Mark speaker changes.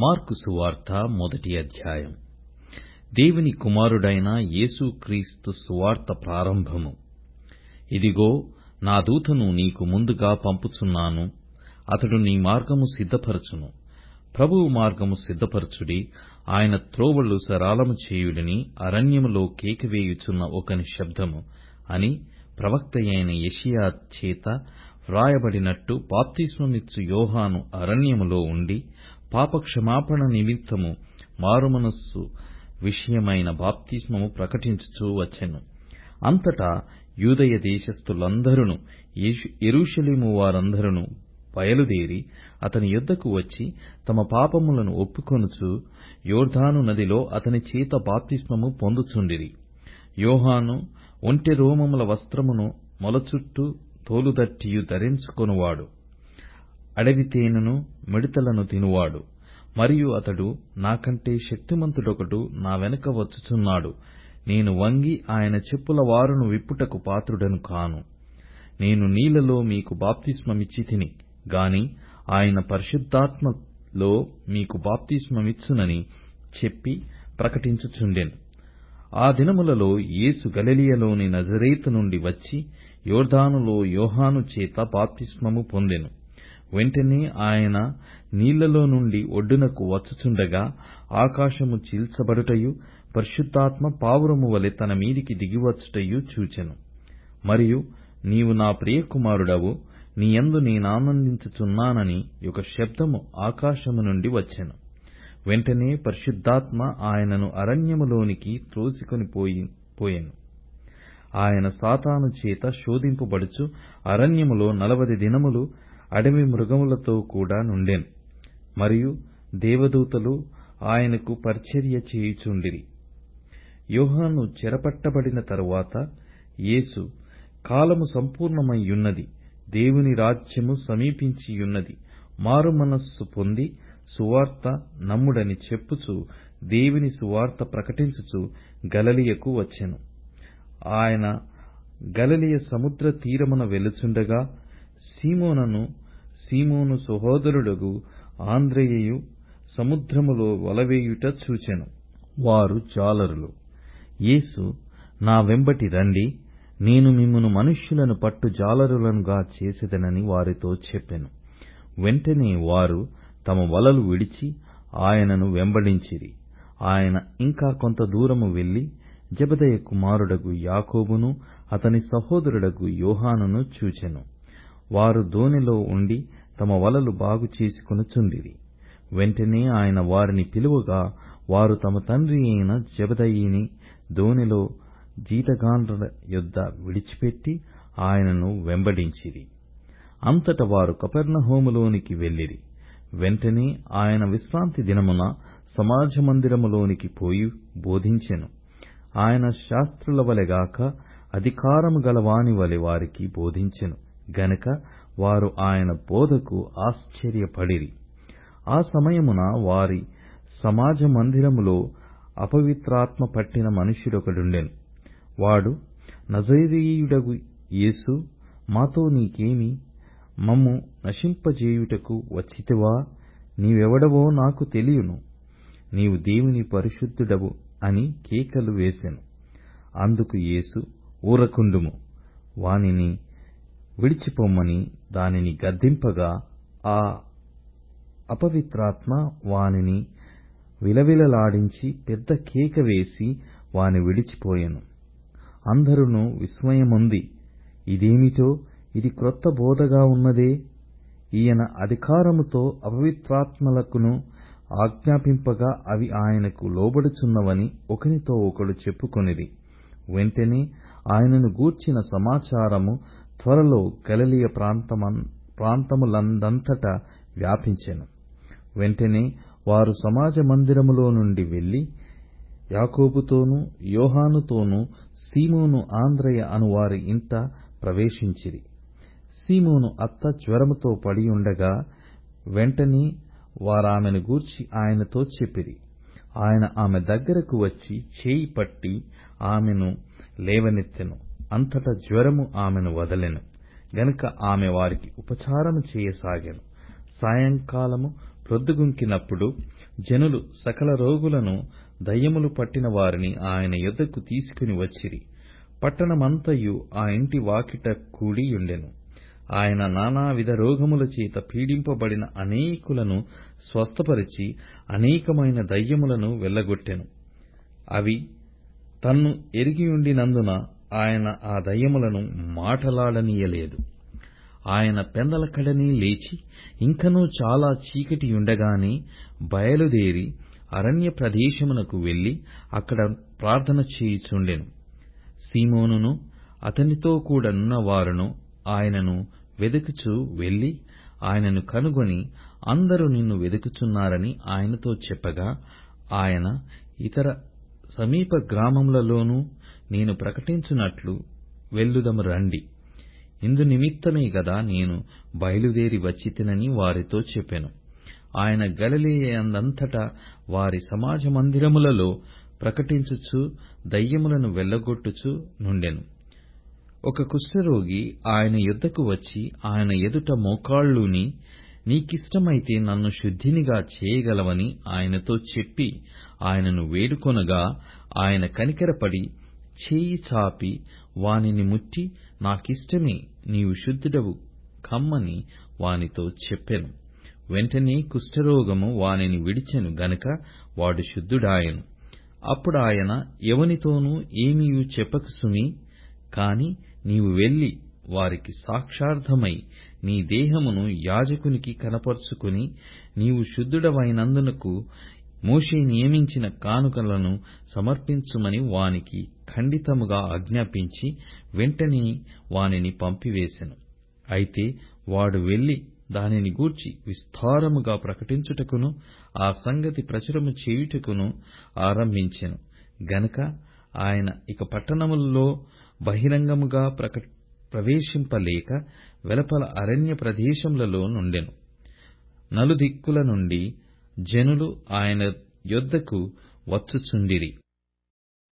Speaker 1: Mark సువార్త మొదటి అధ్యాయం. దేవుని కుమారుడైన యేసుక్రీస్తు సువార్త ప్రారంభము. ఇదిగో నా దూతను నీకు ముందుగా పంపుచున్నాను. అతడు నీ మార్గము సిద్ధపరచును. ప్రభువు మార్గము సిద్ధపరచుడి ఆయన త్రోవళ్ళు సరళము చేయుడిని అరణ్యములో కేకవేయుచున్న ఒకని శబ్దము అని ప్రవక్తయైన యషియా చేత వ్రాయబడినట్టు బాప్తిస్మమిచ్చు యోహాను అరణ్యములో ఉండి పాపక్షమాపణ నిమిత్తము మారుమనస్సు విషయమైన బాప్తిస్మము ప్రకటించుచూ వచ్చెను. అంతటా యూదయ దేశస్థులందరును యెరూషలేము వారందరును బయలుదేరి అతని యొద్దకు వచ్చి తమ పాపములను ఒప్పుకొనుచు యోర్ధాను నదిలో అతని చేత బాప్తిస్మము పొందుచుండిరి. యోహాను ఒంటె రోమముల వస్త్రమును మొలచుట్టు తోలుదట్టియు ధరించుకొనువాడు. అడవి తేనెను మిడతలను తినువాడు. మరియు అతడు నాకంటే శక్తిమంతుడొకడు నా వెనుక వచ్చుచున్నాడు. నేను వంగి ఆయన చెప్పుల వారును విప్పుటకు పాత్రుడను కాను. నేను నీళ్ళలో మీకు బాప్తిస్మమిచ్చి తిని గాని ఆయన పరిశుద్ధాత్మలో మీకు బాప్తిస్మమిచ్చునని చెప్పి ప్రకటించుచుండెను. ఆ దినములలో యేసు గలిలయలోని నజరేతు నుండి వచ్చి యొర్దానులో యోహాను చేత బాప్తిస్మము పొందెను. వెంటనే ఆయన నీళ్ళలో నుండి ఒడ్డునకు వచ్చుచుండగా ఆకాశము చీల్చబడుటయు పరిశుద్ధాత్మ పావురము వలె తన మీదికి దిగివచ్చుటయు చూచెను. మరియు నీవు నా ప్రియకుమారుడవు నీ యందు నేనానందించుచున్నానని ఒక శబ్దము ఆకాశము నుండి వచ్చెను. వెంటనే పరిశుద్ధాత్మ ఆయనను అరణ్యములోనికి త్రోసికొని పోయెను. ఆయన సాతాను చేత శోధింపబడుచు అరణ్యములో నలవది దినములు అడవి మృగములతో కూడా నుండెను. మరియు దేవదూతలు ఆయనకు పరిచర్య చేయుచుండిరి. యోహాను చెరపట్టబడిన తరువాత యేసు కాలము సంపూర్ణమయ్యున్నది దేవుని రాజ్యము సమీపించియున్నది మారుమనస్సు పొంది సువార్త నమ్ముడని చెప్పుచు దేవుని సువార్త ప్రకటించుచు గలలియకు వచ్చెను. ఆయన గలిలయ సముద్ర తీరమున వెలుచుండగా సీమోనను సీమోను సహోదరుడగు ఆంద్రెయయు సముద్రములో వలవేయుట చూచెను. వారు జాలరులు యేసు నా వెంబటి రండి నేను మిమ్మను మనుష్యులను పట్టు జాలరులనుగా చేసేదనని వారితో చెప్పెను. వెంటనే వారు తమ వలలు విడిచి ఆయనను వెంబడించిరి. ఆయన ఇంకా కొంత దూరము వెళ్ళి జబదయ కుమారుడగు యాకోబును అతని సహోదరుడగు యోహానును చూచెను. వారు దోణిలో ఉండి తమ వలలు బాగు చేసుకొనుచుండిరి వెంటనే ఆయన వారిని పిలువగా వారు తమ తండ్రి అయిన జబదయిని దోణిలో జీతగాండ్రుల యొద్ద విడిచిపెట్టి ఆయనను వెంబడించిరి. అంతట వారు కపెర్ణహోములోనికి వెళ్ళిరి. వెంటనే ఆయన విశ్రాంతి దినమున సమాజ మందిరములోనికి పోయి బోధించెను. ఆయన శాస్త్రుల వలెగాక అధికారము గలవాని వలె వారికి బోధించెను. గనక వారు ఆయన బోధకు ఆశ్చర్యపడిరి. ఆ సమయమున వారి సమాజ మందిరములో అపవిత్రాత్మ పట్టిన మనుష్యుడొకడుండెను. వాడు నజరీయుడగు యేసు మాతో నీకేమి? మమ్ము నశింపజేయుటకు వచ్చితివా? నీవెవడవో నాకు తెలియను. నీవు దేవుని పరిశుద్ధుడవు అని కేకలు వేసెను. అందుకు యేసు ఊరకుండుము. వానిని విడిచిపొమ్మని దానిని గద్దింపగా ఆ అపవిత్రాత్మ వానిని విలవిలలాడించి పెద్ద కేక వేసి వాని విడిచిపోయెను. అందరును విస్మయముంది ఇదేమిటో? ఇది క్రొత్త బోధగా ఉన్నదే? ఈయన అధికారముతో అపవిత్రాత్మలకును ఆజ్ఞాపింపగా అవి ఆయనకు లోబడుచున్నవని ఒకనితో ఒకడు చెప్పుకొనిరి. వెంటనే ఆయనను గూర్చిన సమాచారము త్వరలో గలిలయ ప్రాంతములందంతట వ్యాపించెను. వెంటనే వారు సమాజ మందిరములో నుండి వెళ్ళి యాకోబుతోనూ యోహానుతోనూ సీమోను ఆంధ్రయ అనువారి ఇంట ప్రవేశించిరి. సీమోను అత్త జ్వరముతో పడియుండగా వెంటనే వారామెను గూర్చి ఆయనతో చెప్పిరి. ఆయన ఆమె దగ్గరకు వచ్చి చేయి పట్టి ఆమెను లేవనెత్తెను. అంతటా జ్వరము ఆమెను వదలెను. గనుక ఆమె వారికి ఉపచారము చేయసాగాను. సాయంకాలము ప్రొద్దుగుంకినప్పుడు జనులు సకల రోగులను దయ్యములు పట్టిన వారిని ఆయన యొద్దకు తీసుకుని వచ్చిరి. పట్టణమంతయు ఆ ఇంటి వాకిట కూడియుండెను ఆయన నానావిధ రోగముల చేత పీడింపబడిన అనేకులను స్వస్థపరిచి అనేకమైన దయ్యములను వెళ్ళగొట్టెను. అవి తన్ను ఎరిగియుండినందున ఆయన ఆ దయ్యములను మాటలాడనీయలేదు. ఆయన పెందలకడనే లేచి ఇంకనూ చాలా చీకటి ఉండగానే బయలుదేరి అరణ్య ప్రదేశమునకు వెళ్ళి అక్కడ ప్రార్థన చేయుచుండెను. సీమోనును అతనితో కూడనున్న వారును ఆయనను వెదకుచూ వెళ్ళి ఆయనను కనుగొని అందరూ నిన్ను వెదుకుచున్నారని ఆయనతో చెప్పగా ఆయన ఇతర సమీప గ్రామములలోనూ నేను ప్రకటించునట్లు వెళ్ళుదము రండి. ఇందు నిమిత్తమే గదా నేను బయలుదేరి వచ్చితినని వారితో చెప్పెను. ఆయన గలిలయయందంతటా వారి సమాజ మందిరములలో ప్రకటించుచు దయ్యములను వెళ్ళగొట్టుచు నుండెను. ఒక కుష్ఠరోగి ఆయన యొద్దకు వచ్చి ఆయన ఎదుట మోకాళ్ళూని నీకిష్టమైతే నన్ను శుద్ధినిగా చేయగలవని ఆయనతో చెప్పి ఆయనను వేడుకొనగా ఆయన కనికరపడి చేయి చాపి వానిని ముట్టి నాకిష్టమే నీవు శుద్ధుడవు. కమ్మని వానితో చెప్పెను. వెంటనే కుష్ఠరోగము వానిని విడిచెను గనుక వాడు శుద్దుడాయను అప్పుడు ఆయన ఎవనితోనూ ఏమీయూ చెప్పకు సుమీ కాని నీవు వెళ్ళి వారికి సాక్షార్థమై నీ దేహమును యాజకునికి కనపరుచుకుని నీవు శుద్ధుడవైనందునకు మోషే నియమించిన కానుకలను సమర్పించుమని వానికి ఖండితముగా ఆజ్ఞాపించి వెంటనే వానిని పంపివేశాను అయితే వాడు వెళ్ళి దానిని గూర్చి విస్తారముగా ప్రకటించుటకును ఆ సంగతి ప్రచురము చేయుటకును ఆరంభించెను. గనుక ఆయన ఇక పట్టణములలో బహిరంగముగా ప్రవేశింపలేక వెలపల అరణ్య ప్రదేశములలో నుండెను. నలుదిక్కుల నుండి జనులు ఆయన యొద్దకు వచ్చుచుండిరి.